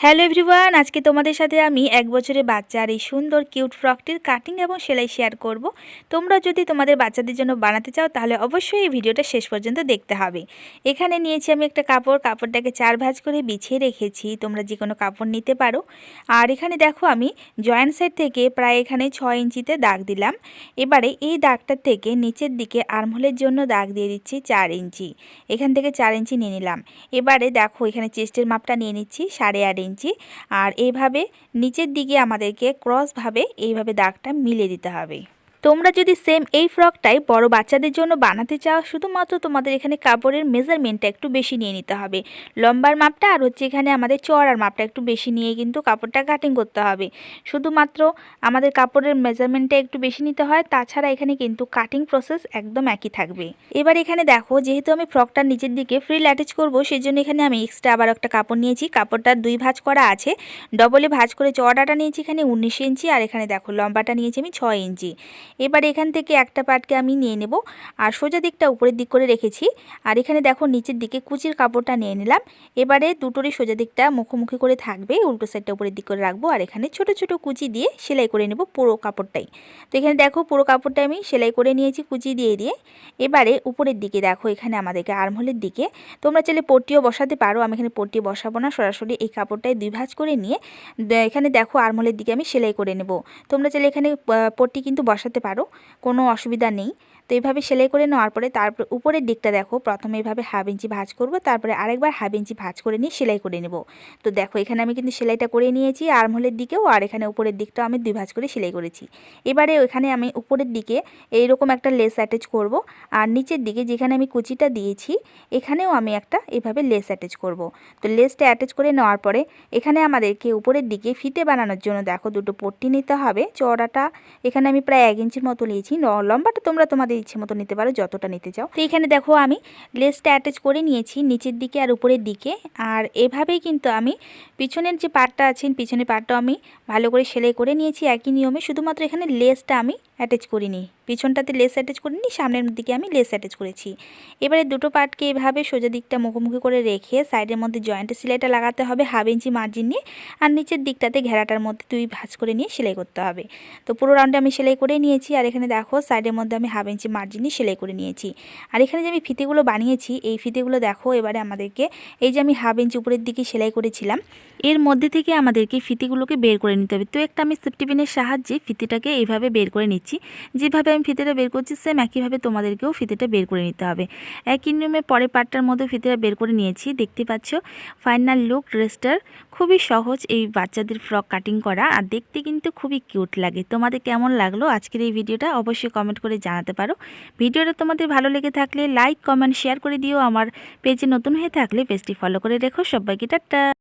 Hello everyone, আজকে তোমাদের সাথে আমি এক বছরের বাচ্চার এই সুন্দর কিউট ফ্রকটির কাটিং এবং সেলাই শেয়ার করব। তোমরা যদি তোমাদের বাচ্চাদের জন্য বানাতে চাও, তাহলে অবশ্যই এই ভিডিওটা শেষ পর্যন্ত দেখতে হবে। এখানে নিয়েছি আমি একটা কাপড়, কাপড়টাকে চার ভাঁজ করে বিছিয়ে রেখেছি। তোমরা যে কোনো কাপড় নিতে পারো। আর এখানে দেখো আমি জয়েন্ট সাইড থেকে প্রায় এখানে ছয় ইঞ্চিতে দাগ দিলাম। এবারে এই দাগটার থেকে নিচের দিকে আর্মহোলের জন্য দাগ দিয়ে দিচ্ছি চার ইঞ্চি। এখান থেকে চার ইঞ্চি নিয়ে নিলাম। এবারে দেখো এখানে চেস্টের মাপটা নিয়ে নিচ্ছি সাড়ে আট ইঞ্চি আর এইভাবে নিচের দিকে আমাদেরকে ক্রসভাবে এইভাবে দাগটা মিলে দিতে হবে। তোমরা যদি সেম এই ফ্রকটাই বড় বাচ্চাদের জন্য বানাতে চাও, শুধুমাত্র তোমাদের এখানে কাপড়ের মেজারমেন্টটা একটু বেশি নিয়ে নিতে হবে। লম্বার মাপটা আর হচ্ছে এখানে আমাদের চড়ার মাপটা একটু বেশি নিয়ে কিন্তু কাপড়টা কাটিং করতে হবে। শুধুমাত্র আমাদের কাপড়ের মেজারমেন্টটা একটু বেশি নিতে হয়, তাছাড়া এখানে কিন্তু কাটিং প্রসেস একদম একই থাকবে। এবার এখানে দেখো, যেহেতু আমি ফ্রকটার নিচের দিকে ফ্রি ল্যাটেজ করব সেই জন্য এখানে আমি এক্সট্রা আবার একটা কাপড় নিয়েছি। কাপড়টা দুই ভাঁজ করা আছে ডবলে ভাঁজ করে চড়াটা নিয়েছি এখানে উনিশ ইঞ্চি, আর এখানে দেখো লম্বাটা নিয়েছি আমি ছয় ইঞ্চি। এবার এখান থেকে একটা পাটকে আমি নিয়ে নেব। আর সোজা দিকটা উপরের দিক করে রেখেছি। আর এখানে দেখো নিচের দিকে কুচির কাপড়টা নিয়ে নিলাম। এবারে দুটোরই সোজা দিকটা মুখোমুখি করে থাকবে। উল্টো সাইডটা উপরের দিক করে রাখব। আর এখানে ছোট ছোট কুচি দিয়ে সেলাই করে নেব পুরো কাপড়টাই। তো এখানে দেখো পুরো কাপড়টা আমি সেলাই করে নিয়েছি কুচি দিয়ে দিয়ে। এবারে উপরের দিকে দেখো এখানে আমাদেরকে আর্মহোলের দিকে। তোমরা চাইলে পট্টিও বসাতে পারো। আমি এখানে পট্টি বসাবো না। সরাসরি এই কাপড়টায় দুই ভাঁজ করে নিয়ে এখানে দেখো আর্মহোলের দিকে আমি সেলাই করে নেব। তোমরা চাইলে এখানে পট্টি কিন্তু বসাতে পারো। কোনো অসুবিধা নেই। তো এইভাবে সেলাই করে নেওয়ার পরে তারপর উপরের দিকটা দেখো। প্রথমে এইভাবে হাফ ইঞ্চি ভাঁজ করব, তারপরে আরেকবার হাফ ইঞ্চি ভাঁজ করে নিয়ে সেলাই করে নেব। তো দেখো, এখানে আমি কিন্তু সেলাইটা করে নিয়েছি আর্মহোলের দিকেও আর এখানে উপরের দিকটাও আমি দুই ভাঁজ করে সেলাই করেছি। এবারে ওইখানে আমি উপরের দিকে এইরকম একটা লেস অ্যাটাচ করব আর নিচের দিকে যেখানে আমি কুচিটা দিয়েছি, এখানেও আমি একটা এভাবে লেস অ্যাটাচ করব। তো লেসটা অ্যাটাচ করে নেওয়ার পরে এখানে আমাদেরকে উপরের দিকে ফিতে বানানোর জন্য দেখো দুটো পট্টি নিতে হবে। চড়াটা এখানে আমি প্রায় এক ইঞ্চির মতো নিয়েছি লম্বাটা তোমরা তোমাদের ইচ্ছে মতো নিতে পারো, যতটা নিতে চাও। তো এখানে দেখো আমি লেসটা অ্যাটাচ করে নিয়েছি, নিচের দিকে আর উপরের দিকে। আর এভাবেই কিন্তু আমি পিছনের যে পার্টটা আছেন পিছনের পার্টটাও আমি ভালো করে সেলাই করে নিয়েছি। একই নিয়মে শুধুমাত্র এখানে লেসটা আমি অ্যাটাচ করিনি। পিছনটাতে লেস অ্যাটাচ করিনি, সামনের দিকে আমি লেস অ্যাটাচ করেছি। এবারে দুটো পার্টকে এভাবে সোজা দিকটা মুখোমুখি করে রেখে সাইডের মধ্যে জয়েন্টের সেলাইটা লাগাতে হবে হাফ ইঞ্চি মার্জিন নিয়ে আর নিচের দিকটাতে ঘেরাটার মধ্যে দুই ভাঁজ করে নিয়ে সেলাই করতে হবে। তো পুরো রাউন্ডে আমি সেলাই করে নিয়েছি আর এখানে দেখো সাইডের মধ্যে আমি হাফ ইঞ্চি মার্জিন নিয়ে সেলাই করে নিয়েছি। আর এখানে যে আমি ফিতেগুলো বানিয়েছি, এই ফিতেগুলো দেখো এবারে আমাদেরকে এই যে আমি হাফ ইঞ্চি উপরের দিকে সেলাই করেছিলাম, এর মধ্যে থেকে আমাদেরকে ফিতেগুলোকে বের করে নিতে হবে। তো একটা আমি সেফটিপিনের সাহায্যে ফিতেটাকে এইভাবে বের করে নিচ্ছি। যেভাবে আমি ফিতেটা বের করছি সেম একইভাবে তোমাদেরকেও ফিতেটা বের করে নিতে হবে। একই নিয়মে পরে পার্টটার মধ্যে ফিতেটা বের করে নিয়েছি। দেখতে পাচ্ছ ফাইনাল লুক ড্রেসটার খুবই সহজ এই বাচ্চাদের ফ্রক কাটিং করা। আর দেখতে কিন্তু খুবই কিউট লাগে। তোমাদের কেমন লাগল আজকের এই ভিডিওটা অবশ্যই কমেন্ট করে জানাতে পারো। ভিডিওটা তোমাদের ভালো লেগে থাকলে লাইক কমেন্ট শেয়ার করে দিও। আমার পেজে নতুন হয়ে থাকলে পেজটি ফলো করে রেখো। সবাইকে টাটা।